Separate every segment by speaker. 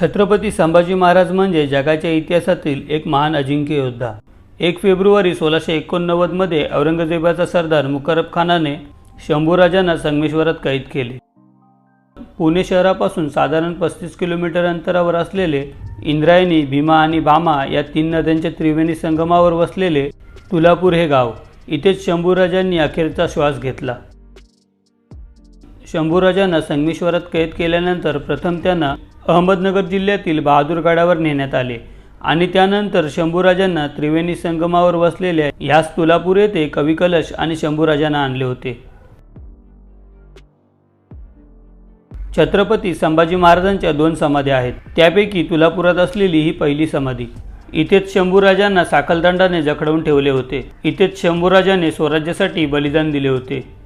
Speaker 1: छत्रपती संभाजी महाराज म्हणजे जगाच्या इतिहासातील एक महान अजिंक्य योद्धा. एक फेब्रुवारी सोळाशे एकोणनव्वदमध्ये औरंगजेबाचा सरदार मुकरब खानाने शंभूराजांना संगमेश्वरात कैद केले. पुणे शहरापासून साधारण पस्तीस किलोमीटर अंतरावर असलेले इंद्रायणी भीमा आणि भामा या तीन नद्यांच्या त्रिवेणी संगमावर वसलेले तुलापूर हे गाव इथेच शंभूराजांनी अखेरचा श्वास घेतला. शंभूराजांना संगमेश्वरात कैद केल्यानंतर प्रथम त्यांना अहमदनगर जिल्ह्यातील बहादूरगडावर नेण्यात आले आणि त्यानंतर शंभूराजांना त्रिवेणी संगमावर वसलेल्या ह्याच तुलापूर येथे कविकलश आणि शंभूराजांना आणले होते. छत्रपती संभाजी महाराजांच्या दोन समाध्या आहेत. त्यापैकी तुलापुरात असलेली ही पहिली समाधी. इथेच शंभूराजांना साखलदंडाने जखडवून ठेवले होते. इथेच शंभूराजाने स्वराज्यासाठी बलिदान दिले होते.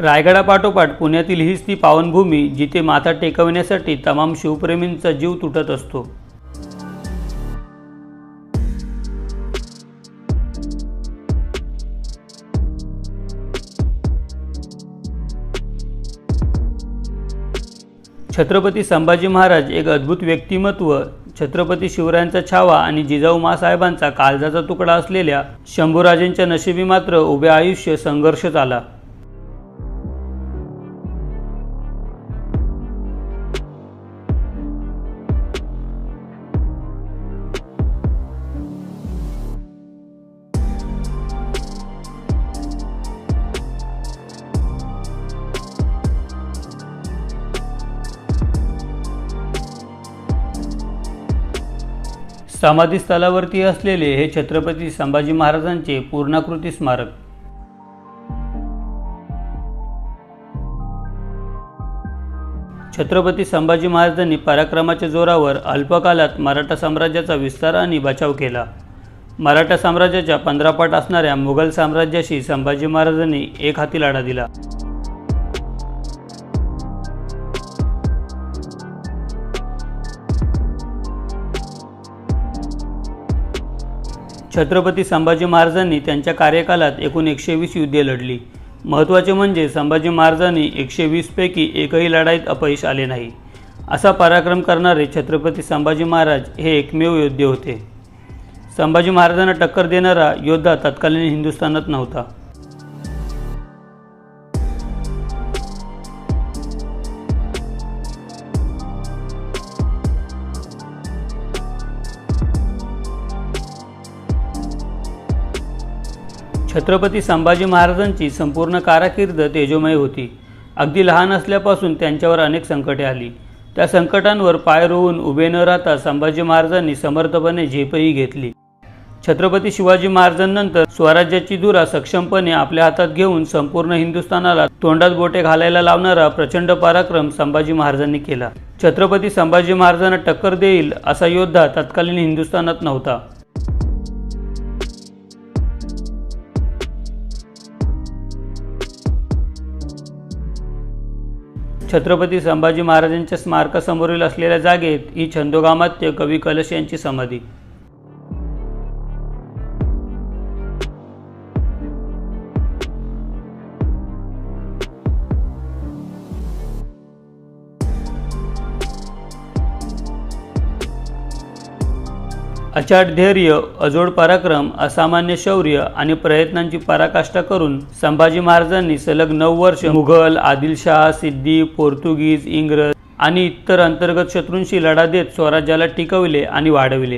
Speaker 1: रायगडापाठोपाठ पुण्यातील हीच ती पावनभूमी जिथे माथा टेकवण्यासाठी तमाम शिवप्रेमींचा जीव तुटत असतो. छत्रपती संभाजी महाराज एक अद्भुत व्यक्तिमत्व छत्रपती शिवरायांचा छावा आणि जिजाऊ मासाहेबांचा काळजाचा तुकडा असलेल्या शंभूराजेंच्या नशिबी मात्र उभे आयुष्य संघर्ष आला. समाधीस्थळावरती असलेले हे छत्रपती संभाजी महाराजांचे पूर्णाकृती स्मारक. छत्रपती संभाजी महाराजांनी पराक्रमाच्या जोरावर अल्पकालात मराठा साम्राज्याचा विस्तार आणि बचाव केला. मराठा साम्राज्याच्या पंधरापाठ असणाऱ्या मुघल साम्राज्याशी संभाजी महाराजांनी एक हाती लढा दिला. छत्रपती संभाजी महाराजांनी त्यांच्या कार्यकालात एकूण एकशे वीस युद्धे लढली. महत्त्वाचे म्हणजे संभाजी महाराजांनी एकशे वीसपैकी एकही लढाईत अपयश आले नाही. असा पराक्रम करणारे छत्रपती संभाजी महाराज हे एकमेव योद्धे होते. संभाजी महाराजांना टक्कर देणारा योद्धा तत्कालीन हिंदुस्थानात नव्हता. छत्रपती संभाजी महाराजांची संपूर्ण काराकीर्द तेजोमय होती. अगदी लहान असल्यापासून त्यांच्यावर अनेक संकटे आली. त्या संकटांवर पाय रोवून उभे न राहता संभाजी महाराजांनी समर्थपणे झेपही घेतली. छत्रपती शिवाजी महाराजांनंतर स्वराज्याची धुरा सक्षमपणे आपल्या हातात घेऊन संपूर्ण हिंदुस्थानाला तोंडात बोटे घालायला लावणारा प्रचंड पराक्रम संभाजी महाराजांनी केला. छत्रपती संभाजी महाराजांना टक्कर देईल असा योद्धा तत्कालीन हिंदुस्थानात नव्हता. छत्रपती संभाजी महाराजांच्या स्मारकासमोरील असलेल्या जागेत ही छंदोगामात्य कवी कलश यांची समाधी. अचाट धैर्य अजोड पराक्रम असामान्य शौर्य आणि प्रयत्नांची पराकाष्ठा करून संभाजी महाराजांनी सलग नऊ वर्ष मुघल आदिलशाह सिद्धी पोर्तुगीज इंग्रज आणि इतर अंतर्गत शत्रूंशी लढा देत स्वराज्याला टिकविले आणि वाढविले.